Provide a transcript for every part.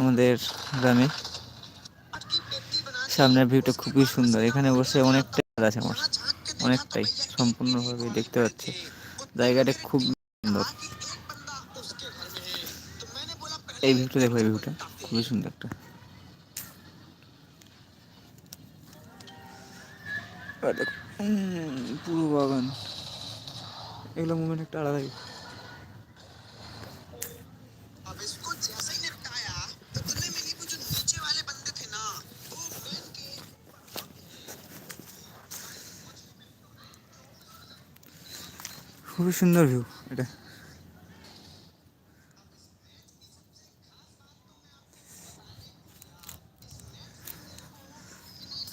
আমাদের গ্রামে। সামনের ভিউটা খুবই সুন্দর। এখানে বসে অনেকটাই আছে আমার। অনেকটাই সম্পূর্ণভাবে দেখতে পাচ্ছি। জায়গাটা খুব সুন্দর। এই ভিউটা দেখো, এই ভিউটা খুবই সুন্দর একটা। পুরো বাগান। এগুলো মুভমেন্ট একটা আলাদাই খুবই সুন্দর ভিউ এটা।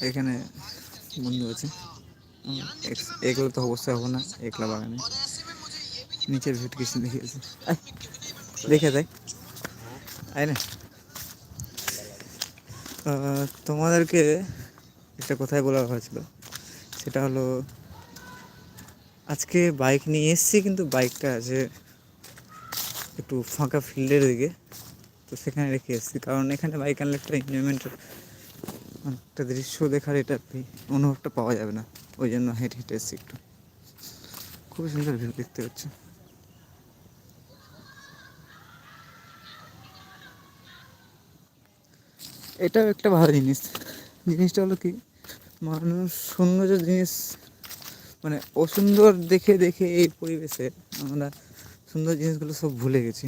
এখানে বন্ধু আছে। একলা তো অবশ্যই হব না, একলা বাগানে। নিচের ভিট কিছু দেখিয়েছে। দেখে যাই আয় না? তোমাদেরকে একটা কথাই বলা হয়েছিল, সেটা হলো আজকে বাইক নিয়ে এসেছি, কিন্তু বাইকটা আছে একটু ফাঁকা ফিল্ডের দিকে, তো সেখানে রেখে এসেছি। কারণ এখানে বাইক আনলে একটা এনজয়মেন্টের একটা দৃশ্য দেখার এটা অনুভবটা পাওয়া যাবে না। ওই জন্য হেঁটে হেঁটে এসেছি একটু। খুবই সুন্দর ভিউ দেখতে পাচ্ছি। এটাও একটা ভালো জিনিস। জিনিসটা হলো কি, মানুষ সৌন্দর্য জিনিস মানে অসুন্দর দেখে দেখে এই পরিবেশে আমরা সুন্দর জিনিসগুলো সব ভুলে গেছি।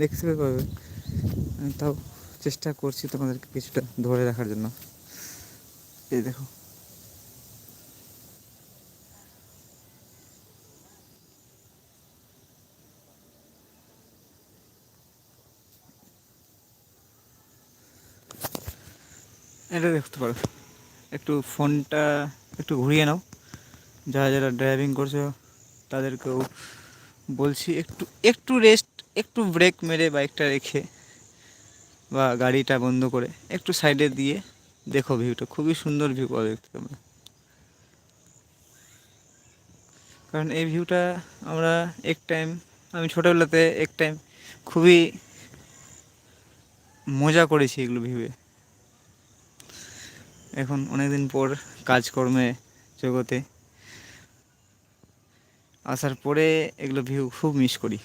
দেখতে পাবে তাও চেষ্টা করছি তোমাদেরকে কিছুটা ধরে রাখার জন্য। এই দেখো। এটা দেখতে পারো। একটু ফোনটা একটু ঘুরিয়ে নাও। যারা যারা ড্রাইভিং করছ, তাদেরকেও বলছি একটু একটু রেস্ট একটু ব্রেক মেরে বাইকটা রেখে বা গাড়িটা বন্ধ করে একটু সাইডে দিয়ে দেখো ভিউটা খুবই সুন্দর ভিউ পাওয়া দেখতে তোমরা। কারণ এই ভিউটা আমরা এক টাইম আমি ছোটোবেলাতে এক টাইম খুবই মজা করেছি এগুলো ভিউয়ে এখন অনেকদিন পর কাজকর্মে, জগতে আসার পরে এগুলো ভিউ খুব মিস করি।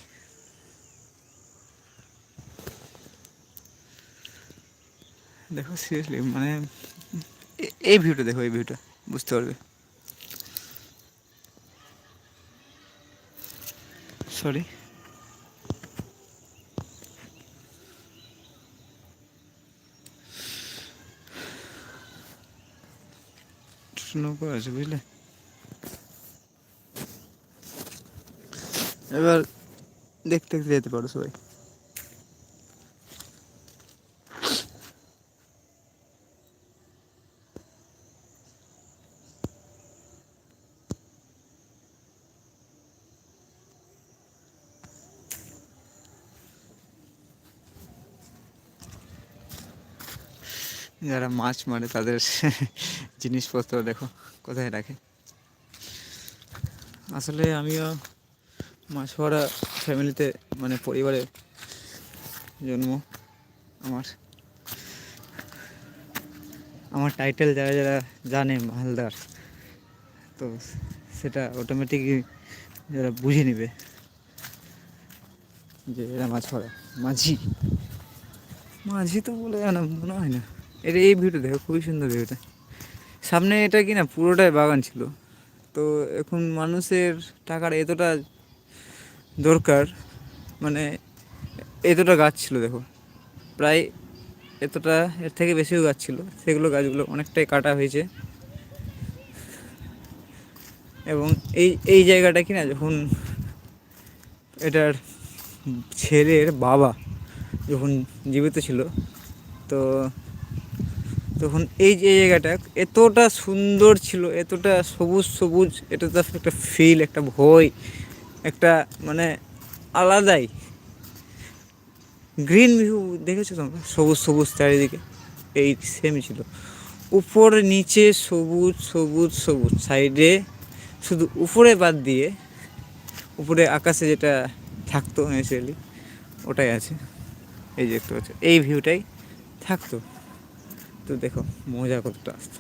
দেখো সিরিয়াসলি মানে এই ভিউটা দেখো, এই ভিউটা বুঝতে পারবে? সরি নৌকা আছে বুঝলে? এবার দেখতে দেখতে যেতে পারো সবাই। যারা মাছ মারে তাদের জিনিসপত্র দেখো, কোথায় রাখে? আসলে আমিও মাছ ধরা ফ্যামিলিতে মানে পরিবারে জন্ম আমার। আমার টাইটেল যারা যারা জানে মালদার, তো সেটা অটোমেটিকই যারা বুঝে নেবে যে এরা মাছ ধরা মাঝি। মাঝি তো বলে না মনে হয় না। এটা এই ভিউটা দেখো, খুবই সুন্দর ভিউটা। সামনে এটা কি না, পুরোটাই বাগান ছিল। তো এখন মানুষের টাকার এতটা দরকার মানে এতটা গাছ ছিল দেখো। প্রায় এতটা এর থেকে বেশিও গাছ ছিল, সেগুলো গাছগুলো অনেকটাই কাটা হয়েছে। এবং এই এই জায়গাটা কি না, যখন এটার ছেলের বাবা যখন জীবিত ছিল, তো তখন এই যে জায়গাটা এতটা সুন্দর ছিল, এতটা সবুজ সবুজ, এটা একটা ফিল একটা ভয়। একটা মানে আলাদাই। গ্রিন ভিউ দেখেছ তোমরা? সবুজ সবুজ চারিদিকে। এই সেমই ছিল। উপরে, নিচে সবুজ সবুজ সবুজ। সাইডে শুধু উপরে বাদ দিয়ে উপরে আকাশে যেটা থাকতো ন্যাচারালি ওটাই আছে। এই যে একটু পাচ্ছ, এই ভিউটাই থাকতো। তো দেখো, মজা করতো আসতো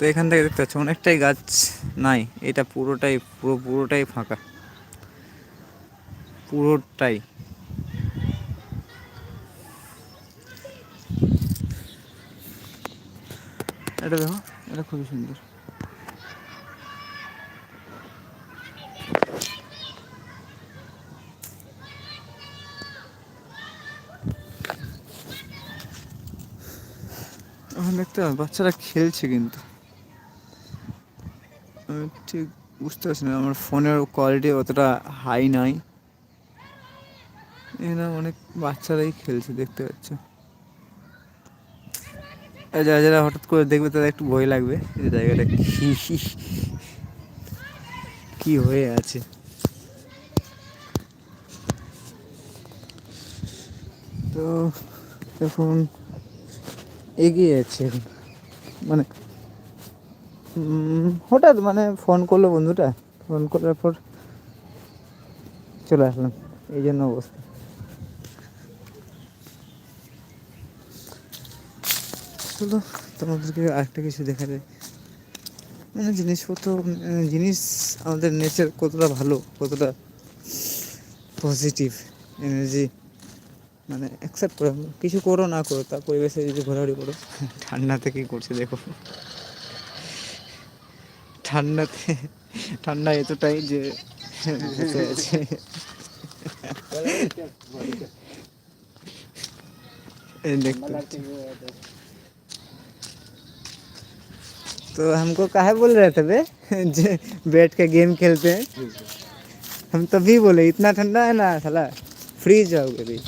তো এখান থেকে দেখতে পাচ্ছ অনেকটাই গাছ নাই এটা পুরোটাই পুরো পুরোটাই ফাঁকা। পুরোটাই। এটা দেখো এটা খুবই সুন্দর। এখন দেখতে পাচ্ছ, বাচ্চারা খেলছে কিন্তু। আমি ঠিক বুঝতে পারছি না, আমার ফোনের কোয়ালিটি অতটা হাই নাই। এখানে অনেক বাচ্চারাই খেলছে, দেখতে পাচ্ছ। যারা যারা হঠাৎ করে দেখবে তাদের একটু ভয় লাগবে। এই জায়গাটা কি হয়ে আছে। তো এখন এগিয়ে যাচ্ছে এখন। মানে হঠাৎ মানে ফোন করল বন্ধুটা। ফোন করার পর চলে আসলাম। এই জন্য অবস্থা। চলো, তোমাদেরকে আরেকটা কিছু দেখা যায় মানে জিনিসপত্র জিনিস আমাদের নেচার কতটা ভালো, কতটা পজিটিভ এনার্জি মানে অ্যাকসেপ্ট করো। কিছু করো, না করো তা পরিবেশে যদি ঘোরাঘুরি করো। ঠান্ডাতে কী করছে দেখো। ঠান্ডাতে ঠান্ডা এতটাই যে तो हमको कहा बोल रहे थे बे? बैठ के गेम खेलते हैं। हम तभी बोले, इतना ठंडा है ना साला। फ्रीज जाओगे भी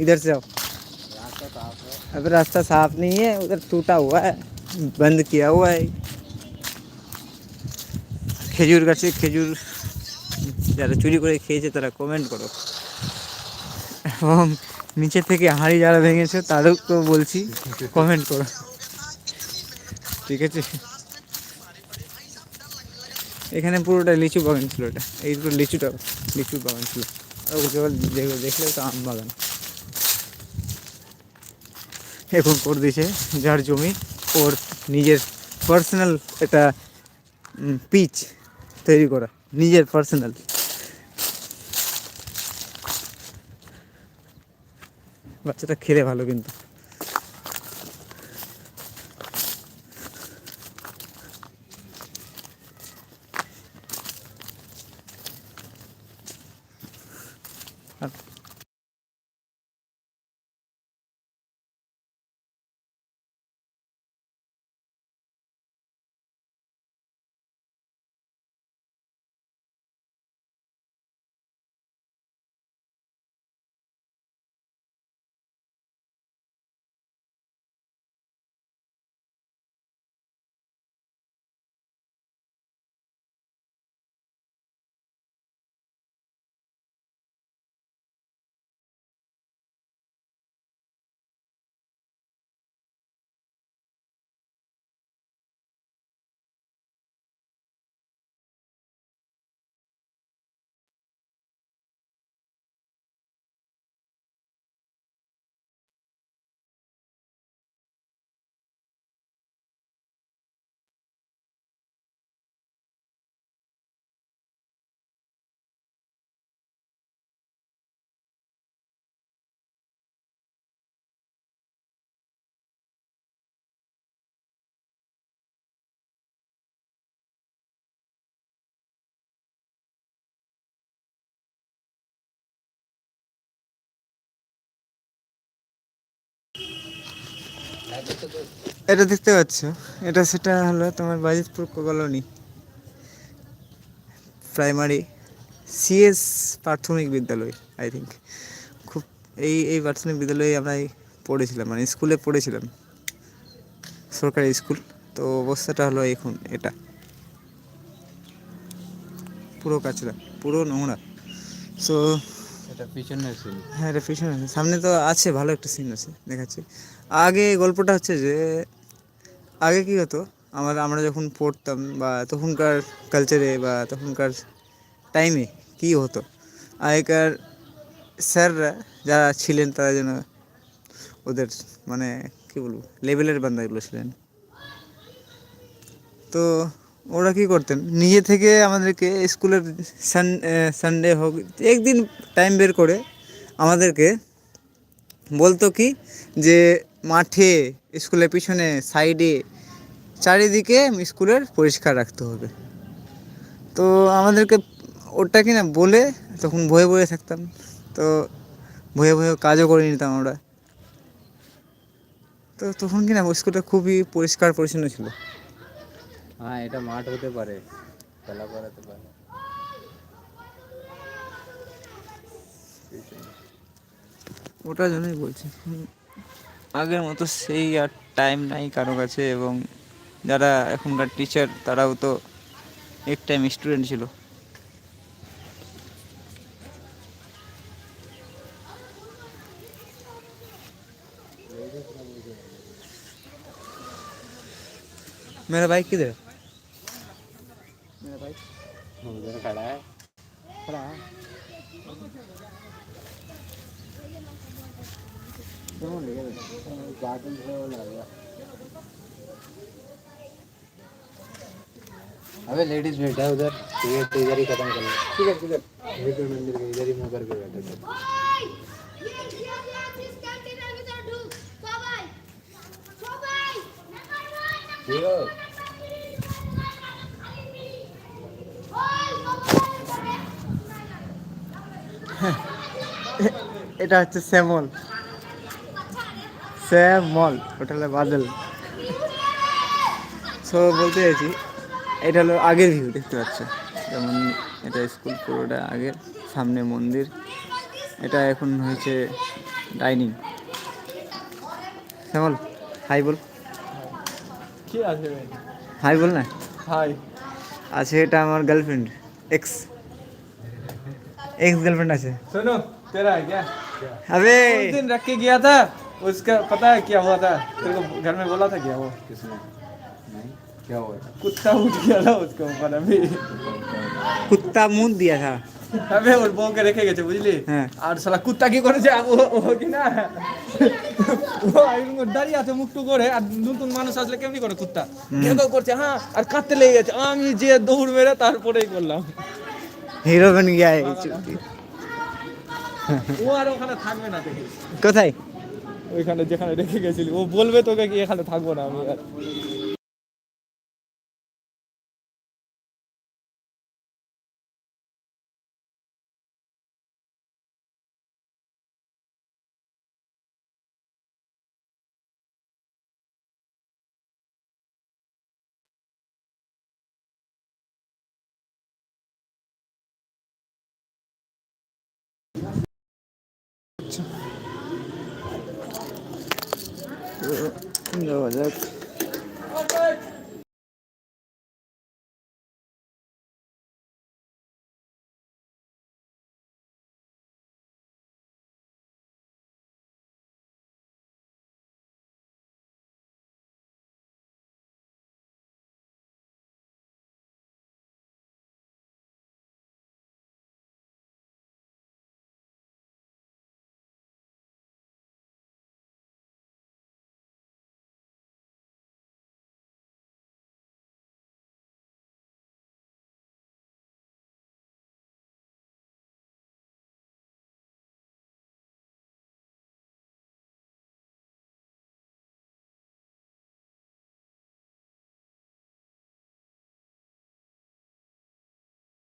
इधर से आओ अब रास्ता साफ़ नहीं है, उधर टूटा हुआ है, बंद किया हुआ है। খেজুর গাছে খেজুর যারা চুরি করে খেয়েছে তারা কমেন্ট করো। এবং নিচে থেকে হাঁড়ি যারা ভেঙেছে তাদেরকেও বলছি কমেন্ট করো। ঠিক আছে? এখানে পুরোটা লিচু বাগান ছিল এটা। এই পুরো লিচুটা লিচু বাগান ছিল। যেগুলো দেখলে তো আম বাগান। এখন করে দিয়েছে যার জমি ওর নিজের পার্সোনাল এটা পিচ তৈরি করা নিজের পার্সোনাল বাচ্চাটা খেলে ভালো কিন্তু। আর এটা দেখতে পাচ্ছ। এটা সেটা হলো তোমার বাজিতপুর কলোনি। প্রাইমারি সিএস প্রাথমিক বিদ্যালয় আই থিঙ্ক খুব এই এই প্রাথমিক বিদ্যালয়ে আমরা পড়েছিলাম মানে স্কুলে পড়েছিলাম। সরকারি স্কুল, তো অবস্থাটা হলো এখন এটা। পুরো কাচরা, পুরো নোংরা। সো হ্যাঁ এটা পিছনে আছে। সামনে তো আছে, ভালো একটা সিন আছে, দেখাচ্ছি। আগে গল্পটা হচ্ছে যে, আগে কি হতো, আমার, আমরা যখন পড়তাম বা তখনকার কালচারে বা তখনকার টাইমে কি হতো, আগেকার স্যাররা যারা ছিলেন, তারা যেন ওদের মানে কি বলব লেভেলের বান্দাগুলো ছিলেন। তো ওরা কি করতেন? নিজে থেকে আমাদেরকে স্কুলের সান সানডে হোক, একদিন টাইম বের করে আমাদেরকে বলতো কি যে মাঠে, স্কুলের পিছনে সাইডে চারিদিকে স্কুলের পরিষ্কার রাখতে হবে। তো আমাদেরকে ওটা কি না বলে তখন ভয়ে ভয়ে থাকতাম। তো ভয়ে ভয়ে কাজও করে নিতাম আমরা। তো তখন কি না স্কুলটা খুবই পরিষ্কার পরিচ্ছন্ন ছিল। হ্যাঁ এটা মাঠ হতে পারে খেলা করাতে পারে ওটার জন্যই বলছি হুম, আগের মতো সেই আর টাইম নাই কারো কাছে এবং যারা এখনকার টিচার তারাও তো এক টাইম স্টুডেন্ট ছিল मेरा बाइक किधर है मेरा बाइक उधर खड़ा है। खड़ा है। कौन ले गार्डन से वो लग गया। अबे लेडीज़ बैठा है उधर। ये तो इधर ही खत्म कर लो। किधर किधर विष्णु मंदिर के इधर ही मुँह करके बैठे थे। ठीक এটা হচ্ছে শ্যামল। শ্যামল ওটা হলো বাদল সো বলতে চাইছি এটা হলো আগের ভিউ দেখতে পাচ্ছ? যেমন এটা স্কুল পুরোটা আগের সামনে মন্দির। এটা এখন হয়েছে ডাইনিং শ্যামল হাই বল। কি আছে হাই বল না। হাই আছে এটা আমার গার্লফ্রেন্ড এক্স এক্স গার্লফ্রেন্ড আছে। শোনো তেরা হ্যাঁ क्या अबे उस दिन रख के गया था उसका पता है क्या हुआ था तेरे को घर में बोला था क्या वो किसने नहीं क्या हुआ था कुत्ता उठ गया था उसके ऊपर अभी कुत्ता मुंह दिया था अबे ওর বউকে রেখে গেছে বুঝলি হ্যাঁ। আর শালা কুত্তা কি করেছে ও ও কি না ও এরকম দাঁড়িয়ে আছে মুখটু করে আর নতুন মানুষ আসলে কেমনি করে কুত্তা কেউ কেউ করছে হ্যাঁ আর কাঁদতে লেগে গেছে আমি যে দৌড় মেরে তারপরেই করলাম हीरो बन गया है ये चुटकी। ও আর ওখানে থাকবে না দেখি। কোথায়? ওইখানে যেখানে রেখে গেছিলি। ও বলবে তোকে কি এখানে থাকব না আমি আর। 呃那个我在